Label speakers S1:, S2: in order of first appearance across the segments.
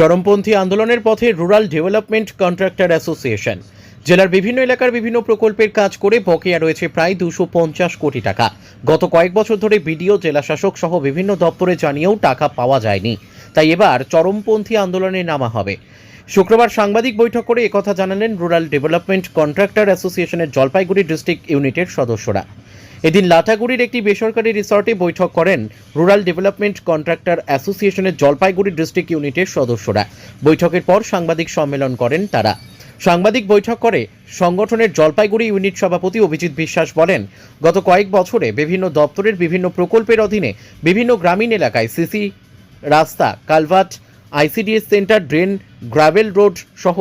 S1: চরমপন্থী আন্দোলনের পথে রুরাল ডেভেলপমেন্ট কন্ট্রাক্টর অ্যাসোসিয়েশন। জেলার বিভিন্ন এলাকার বিভিন্ন প্রকল্পের কাজ করে বকেয়া রয়েছে প্রায় দুশো পঞ্চাশ কোটি টাকা। গত কয়েক বছর ধরে বিডিও, জেলা শাসক সহ বিভিন্ন দপ্তরে জানিয়েও টাকা পাওয়া যায়নি। তাই এবার চরমপন্থী আন্দোলনে নামা হবে। শুক্রবার সাংবাদিক বৈঠক করে একথা জানালেন রুরাল ডেভেলপমেন্ট কন্ট্রাক্টর অ্যাসোসিয়েশনের জলপাইগুড়ি ডিস্ট্রিক্ট ইউনিটের সদস্যরা। এদিন লাটাগুড়ির একটি বেসরকারি রিসর্টে বৈঠক করেন রুরাল ডেভেলপমেন্ট কন্ট্রাক্টর অ্যাসোসিয়েশনের জলপাইগুড়ি ডিস্ট্রিক্ট ইউনিটের সদস্যরা। বৈঠকের পর সাংবাদিক সম্মেলন করেন তারা। সাংবাদিক বৈঠক করে সংগঠনের জলপাইগুড়ি ইউনিট সভাপতি অভিজিৎ বিশ্বাস বলেন, গত কয়েক বছরে বিভিন্ন দপ্তরের বিভিন্ন প্রকল্পের অধীনে বিভিন্ন গ্রামীণ এলাকায় সিসি রাস্তা, culvert, ICDS centre, drain, gravel road সহ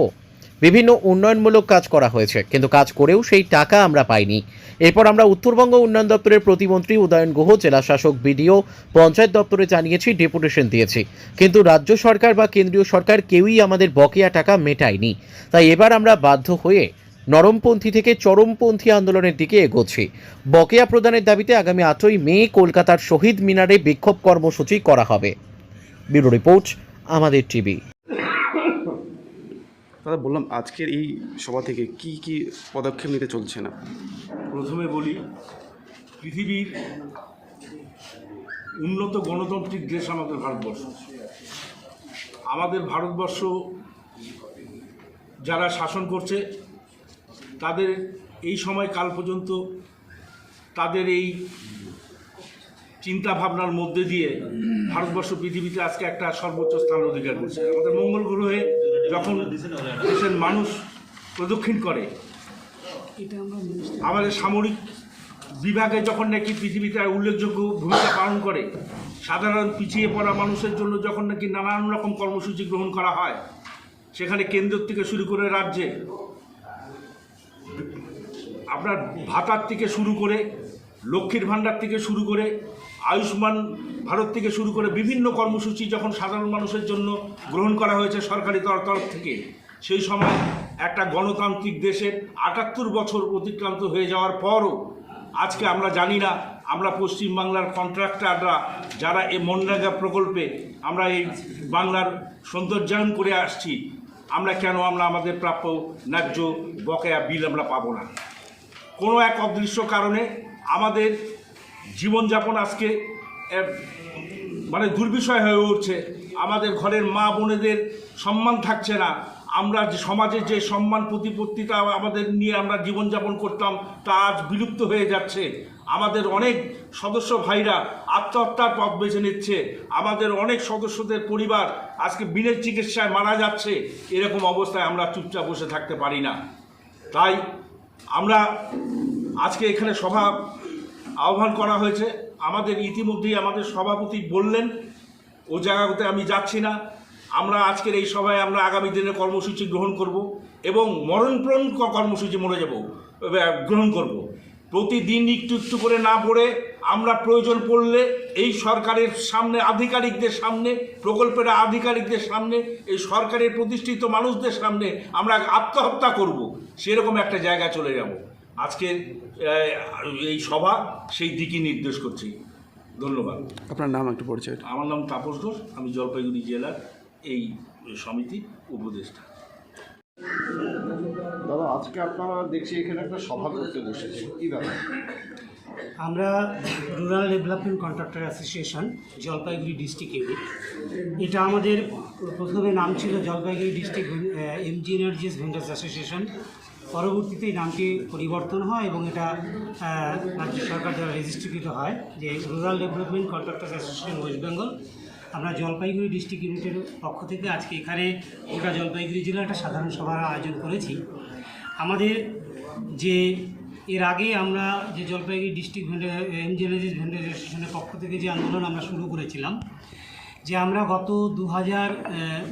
S1: বিভিন্ন উন্নয়নমূলক কাজ করা হয়েছে, কিন্তু কাজ করেও সেই টাকা আমরা পাইনি। এরপর আমরা উত্তরবঙ্গ উন্নয়ন দপ্তরের প্রতিমন্ত্রী উদয়ন গুহ, জেলা শাসক বিডিও, পঞ্চায়েত দপ্তরে জানিয়েছি, ডেপুটেশন দিয়েছি। কিন্তু রাজ্য সরকার বা কেন্দ্রীয় সরকার কেউই আমাদের বকেয়া টাকা মেটায়নি। তাই এবার আমরা বাধ্য হয়ে নরমপন্থী থেকে চরমপন্থী আন্দোলনের দিকে এগোচ্ছি। বকেয়া প্রদানের দাবিতে আগামী আটই মে কলকাতার শহীদ মিনারে বিক্ষোভ কর্মসূচি করা হবে। ব্যুরো রিপোর্ট, আমাদের টিভি।
S2: দাদা, বললাম আজকের এই সভা থেকে কি কি পদক্ষেপ নিতে চলছে না
S3: প্রথমে বলি, পৃথিবীর উন্নত গণতান্ত্রিক দেশ আমাদের ভারতবর্ষ। আমাদের ভারতবর্ষ যারা শাসন করছে, তাদের এই সময় কাল পর্যন্ত তাদের এই চিন্তা ভাবনার মধ্যে দিয়ে ভারতবর্ষ পৃথিবীতে আজকে একটা সর্বোচ্চ স্থান অধিকার করছে। আমাদের মঙ্গল গ্রহে যখন দেশের মানুষ প্রদক্ষিণ করে আমাদের সামরিক বিভাগে যখন নাকি পৃথিবীতে উল্লেখযোগ্য ভূমিকা পালন করে সাধারণ পিছিয়ে পড়া মানুষের জন্য যখন নাকি নানান রকম কর্মসূচি গ্রহণ করা হয় সেখানে কেন্দ্র থেকে শুরু করে রাজ্যে আপনার ভাতার থেকে শুরু করে লক্ষ্মীর ভাণ্ডার থেকে শুরু করে আয়ুষ্মান ভারত থেকে শুরু করে বিভিন্ন কর্মসূচি যখন সাধারণ মানুষের জন্য গ্রহণ করা হয়েছে সরকারি তর- তরফ থেকে, সেই সময় একটা গণতান্ত্রিক দেশের আটাত্তর বছর অতিক্রান্ত হয়ে যাওয়ার পরও আজকে আমরা জানি না, আমরা পশ্চিমবাংলার কন্ট্রাক্টাররা যারা এই মনরেগা প্রকল্পে আমরা এই বাংলার সৌন্দর্যায়ন করে আসছি, আমরা কেন আমরা আমাদের প্রাপ্য ন্যায্য বকেয়া বিল আমরা পাবো না? কোনো এক অদৃশ্য কারণে আমাদের জীবনযাপন আজকে মানে দুর্বিষয় হয়ে উঠছে। আমাদের ঘরের মা বোনেদের সম্মান থাকছে না। আমরা যে সমাজে যে সম্মান প্রতিপত্তিটা আমাদের নিয়ে আমরা জীবনযাপন করতাম, তা আজ বিলুপ্ত হয়ে যাচ্ছে। আমাদের অনেক সদস্য ভাইরা আত্মহত্যার পথ বেছে নিচ্ছে। আমাদের অনেক সদস্যদের পরিবার আজকে বিনের চিকিৎসায় মারা যাচ্ছে। এরকম অবস্থায় আমরা চুপচাপ বসে থাকতে পারি না। তাই আমরা আজকে এখানে সভা আহ্বান করা হয়েছে। আমাদের ইতিমধ্যেই আমাদের সভাপতি বললেন, ও জায়গাতে আমি যাচ্ছি না। আমরা আজকের এই সভায় আমরা আগামী দিনে কর্মসূচি গ্রহণ করব এবং মরণপ্রণ কর্মসূচি মরে যাব গ্রহণ করব। প্রতিদিন একটু একটু করে না পড়ে আমরা প্রয়োজন পড়লে এই সরকারের সামনে, আধিকারিকদের সামনে, প্রকল্পের আধিকারিকদের সামনে, এই সরকারের প্রতিষ্ঠিত মানুষদের সামনে আমরা আত্মহত্যা করব। সেরকম একটা জায়গা চলে যাব। আজকের এই সভা সেই দিকই নির্দেশ করছি। ধন্যবাদ।
S2: আপনার নাম একটু পরিচয়
S3: আমার নাম তাপস ঘোষ আমি জলপাইগুড়ি জেলার এই সমিতির উপদেষ্টা।
S4: দাদা আজকে আপনারা দেখছি এখানে একটা সভা করতে বসেছে কি ব্যাপার?
S5: আমরা rural development contractor association Jalpaiguri district unit এটা আমাদের প্রথমে নাম ছিল Jalpaiguri district MG NREGS vendors association পরবর্তীতে এই নামটি পরিবর্তন হয় এবং এটা রাজ্য সরকার দ্বারা রেজিস্ট্রিকৃত হয় যে rural development contractor association West Bengal. আমরা জলপাইগুড়ি ডিস্ট্রিক্ট ইউনিটের পক্ষ থেকে আজকে এখানে গোটা জলপাইগুড়ি জেলার একটা সাধারণ সভার আয়োজন করেছি। আমাদের যে, এর আগে আমরা যে Jalpaiguri district vendor MGNREGS vendor অ্যাসোসিয়েশনের পক্ষ থেকে যে আন্দোলন আমরা শুরু করেছিলাম যে আমরা গত দু হাজার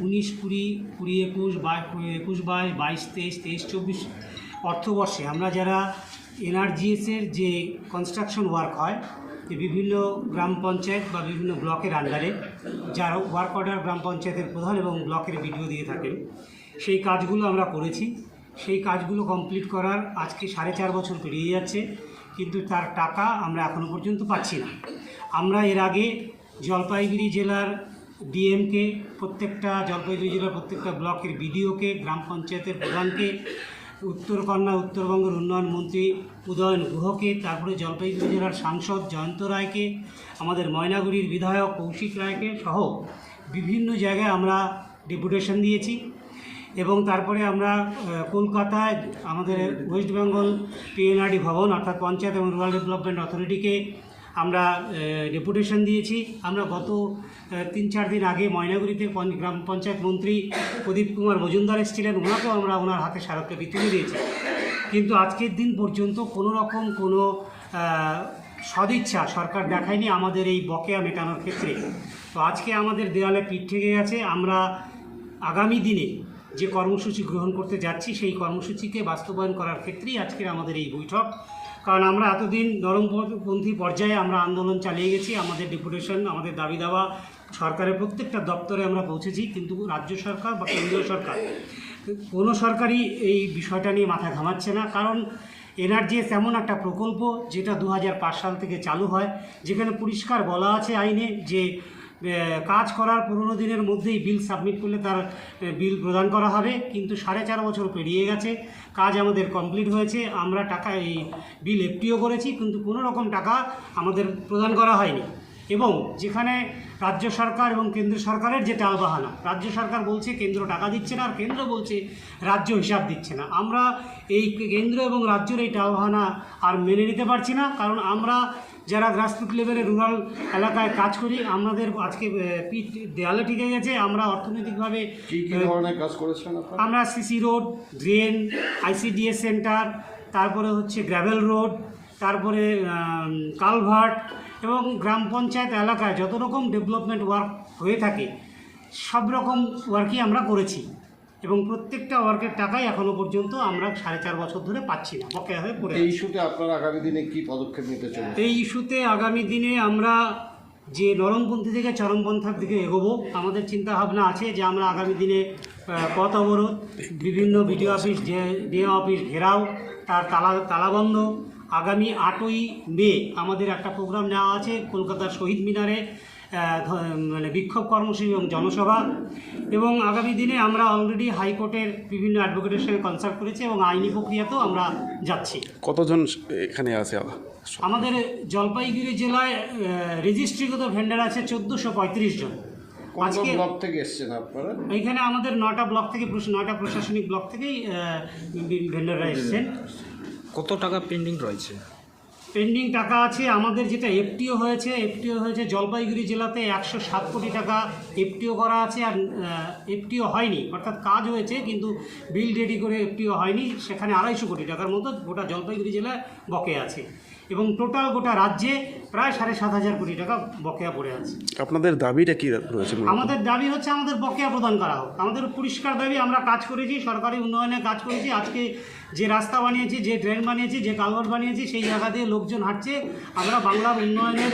S5: উনিশ কুড়ি কুড়ি একুশ বাই একুশ বাইশ বাইশ, তেইশ তেইশ, চব্বিশ অর্থবর্ষে আমরা যারা এনআরজিএসের যে কনস্ট্রাকশন ওয়ার্ক হয়, যে বিভিন্ন গ্রাম পঞ্চায়েত বা বিভিন্ন ব্লকের আন্ডারে যারা ওয়ার্ক অর্ডার গ্রাম পঞ্চায়েতের প্রধান এবং ব্লকের ভিডিও দিয়ে থাকেন, সেই কাজগুলো আমরা করেছি। সেই কাজগুলো কমপ্লিট করার আজকে সাড়ে চার বছর পেরিয়ে যাচ্ছে, কিন্তু তার টাকা আমরা এখনও পর্যন্ত পাচ্ছি না। আমরা এর আগে জলপাইগুড়ি জেলার ডিএমকে, প্রত্যেকটা জলপাইগুড়ি জেলার প্রত্যেকটা ব্লকের বিডিওকে, গ্রাম পঞ্চায়েতের প্রধানকে উত্তরকন্যা উত্তরবঙ্গের উন্নয়ন মন্ত্রী উদয়ন গুহকে, তারপরে জলপাইগুড়ি জেলার সাংসদ জয়ন্ত রায়কে, আমাদের ময়নাগুড়ির বিধায়ক কৌশিক রায়কে সহ বিভিন্ন জায়গায় আমরা ডেপুটেশন দিয়েছি। এবং তারপরে আমরা কলকাতায় আমাদের ওয়েস্ট বেঙ্গল পিএনআরডি ভবন অর্থাৎ পঞ্চায়েত এবং রুরাল ডেভেলপমেন্ট অথরিটিকে আমরা ডেপুটেশন দিয়েছি। আমরা গত তিন চার দিন আগে ময়নাগুড়িতে গ্রাম পঞ্চায়েত মন্ত্রী প্রদীপ কুমার মজুমদার এসেছিলেন। ওনাকেও আমরা ওনার হাতে স্মারকলিপি তুলে দিয়েছি। কিন্তু আজকের দিন পর্যন্ত কোনো রকম কোনো সদিচ্ছা সরকার দেখায়নি আমাদের এই বকেয়া মেটানোর ক্ষেত্রে। তো আজকে আমাদের দেওয়ালে পিঠ থেকে গেছে। আমরা আগামী দিনে যে কর্মসূচি গ্রহণ করতে যাচ্ছি, সেই কর্মসূচিকে বাস্তবায়ন করার ক্ষেত্রেই আজকের আমাদের এই বৈঠক। কারণ আমরা এতদিন নরমপন্থী পর্যায়ে আমরা আন্দোলন চালিয়ে গেছি, আমাদের ডেপুটেশন, আমাদের দাবি দাওয়া সরকারের প্রত্যেকটা দপ্তরে আমরা পৌঁছেছি, কিন্তু রাজ্য সরকার বা কেন্দ্রীয় সরকার, কোনো সরকারই এই বিষয়টা নিয়ে মাথা ঘামাচ্ছে না। কারণ এনআরজিএস এমন একটা প্রকল্প যেটা দু হাজার পাঁচ সাল থেকে চালু হয়, যেখানে পরিষ্কার বলা আছে আইনে যে কাজ করার পনেরো দিনের মধ্যেই বিল সাবমিট করলে তার বিল প্রদান করা হবে। কিন্তু সাড়ে চার বছর পেরিয়ে গেছে, কাজ আমাদের কমপ্লিট হয়েছে, আমরা টাকা এই বিল এফটিও করেছি, কিন্তু কোনো রকম টাকা আমাদের প্রদান করা হয়নি। এবং যেখানে রাজ্য সরকার এবং কেন্দ্র সরকারের যে টালবাহানা রাজ্য সরকার বলছে কেন্দ্র টাকা দিচ্ছে না আর কেন্দ্র বলছে রাজ্য হিসাব দিচ্ছে না। আমরা এই কেন্দ্র এবং রাজ্যের এই টালবাহানা আর মেনে নিতে পারছি না কারণ আমরা যারা গ্রাসরুট লেভেলে রুরাল এলাকায় কাজ করি আমাদের আজকে পিঠ দেয়ালে টিকে গেছে আমরা অর্থনৈতিকভাবে
S4: কাজ করেছেন
S5: আমরা CC road drain ICDS centre তারপরে হচ্ছে গ্র্যাভেল রোড তারপরে কালভার্ট এবং গ্রাম পঞ্চায়েত এলাকায় যত রকম ডেভেলপমেন্ট ওয়ার্ক হয়ে থাকে সব রকম ওয়ার্কই আমরা করেছি। এবং প্রত্যেকটা ওয়ার্কের টাকাই এখনও পর্যন্ত আমরা সাড়ে চার বছর ধরে পাচ্ছি না বকেয়া হয়ে পড়ে
S4: এই ইস্যুতে আপনারা আগামী দিনে কি পদক্ষেপ নিতে চলেছেন?
S5: এই ইস্যুতে আগামী দিনে আমরা যে নরমপন্থী থেকে চরমপন্থার দিকে এগোবো আমাদের চিন্তা ভাবনা আছে যে আমরা আগামী দিনে পথ অবরোধ বিভিন্ন বিডিও অফিস ডিএম অফিস ঘেরাও তার তালা তালাবন্ধ আগামী আটই মে আমাদের একটা প্রোগ্রাম নেওয়া আছে কলকাতার শহীদ মিনারে মানে বিক্ষোভ কর্মসূচি এবং জনসভা। এবং আগামী দিনে আমরা অলরেডি হাইকোর্টের বিভিন্ন অ্যাডভোকেটের সঙ্গে কনসাল্ট করেছি এবং আইনি প্রক্রিয়াতেও আমরা যাচ্ছি।
S2: কতজন এখানে আছে
S5: আমাদের জলপাইগুড়ি জেলায় রেজিস্ট্রিগত ভেন্ডার আছে চোদ্দোশো পঁয়ত্রিশ জন। আজকে
S4: ব্লক থেকে এসেছেন আপনারা?
S5: এইখানে আমাদের নটা ব্লক থেকে নটা প্রশাসনিক ব্লক থেকেই ভেন্ডাররা এসেছেন।
S6: কত টাকা পেন্ডিং রয়েছে?
S5: পেন্ডিং টাকা আছে, আমাদের যেটা এফটিও হয়েছে এফটিও হয়েছে জলপাইগুড়ি জেলাতে একশো সাত কোটি টাকা এফটিও করা আছে আর এফটিও হয়নি। অর্থাৎ কাজ হয়েছে, কিন্তু বিল রেডি করে এফটিও হয়নি, সেখানে আড়াইশো কোটি টাকার মতো গোটা জলপাইগুড়ি জেলায় বকে আছে। এবং টোটাল গোটা রাজ্যে প্রায় সাড়ে সাত হাজার কোটি টাকা বকেয়া পড়ে আছে।
S2: আপনাদের দাবিটা কী রয়েছে
S5: আমাদের দাবি হচ্ছে আমাদের বকেয়া প্রদান করা হোক। আমাদের পরিষ্কার দাবি আমরা কাজ করেছি সরকারি উন্নয়নে কাজ করেছি। আজকে যে রাস্তা বানিয়েছি যে ড্রেন বানিয়েছি যে কালভার্ট বানিয়েছি সেই জায়গা দিয়ে লোকজন হাঁটছে। আমরা বাংলার উন্নয়নের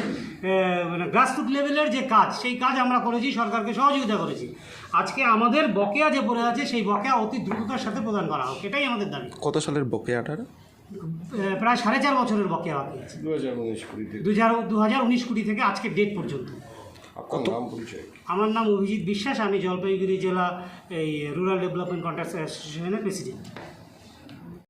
S5: মানে গ্রাসরুট লেভেলের যে কাজ সেই কাজ আমরা করেছি সরকারকে সহযোগিতা করেছি। আজকে আমাদের বকেয়া যে পড়ে আছে সেই বকেয়া অতি দ্রুততার সাথে প্রদান করা হোক এটাই আমাদের দাবি।
S2: কত সালের বকেয়াটা?
S5: আহ, প্রায় সাড়ে চার বছরের বকেয়া বাকি আছে।
S4: দু হাজার উনিশ কুড়ি থেকে।
S5: দু হাজার উনিশ কুড়ি থেকে আজকের ডেট পর্যন্ত।
S4: আপনার নাম পরিচয়?
S5: আমার নাম অভিজিৎ বিশ্বাস আমি জলপাইগুড়ি জেলা এই রুরাল ডেভেলপমেন্ট কন্ট্রাক্ট অ্যাসোসিয়েশনের প্রেসিডেন্ট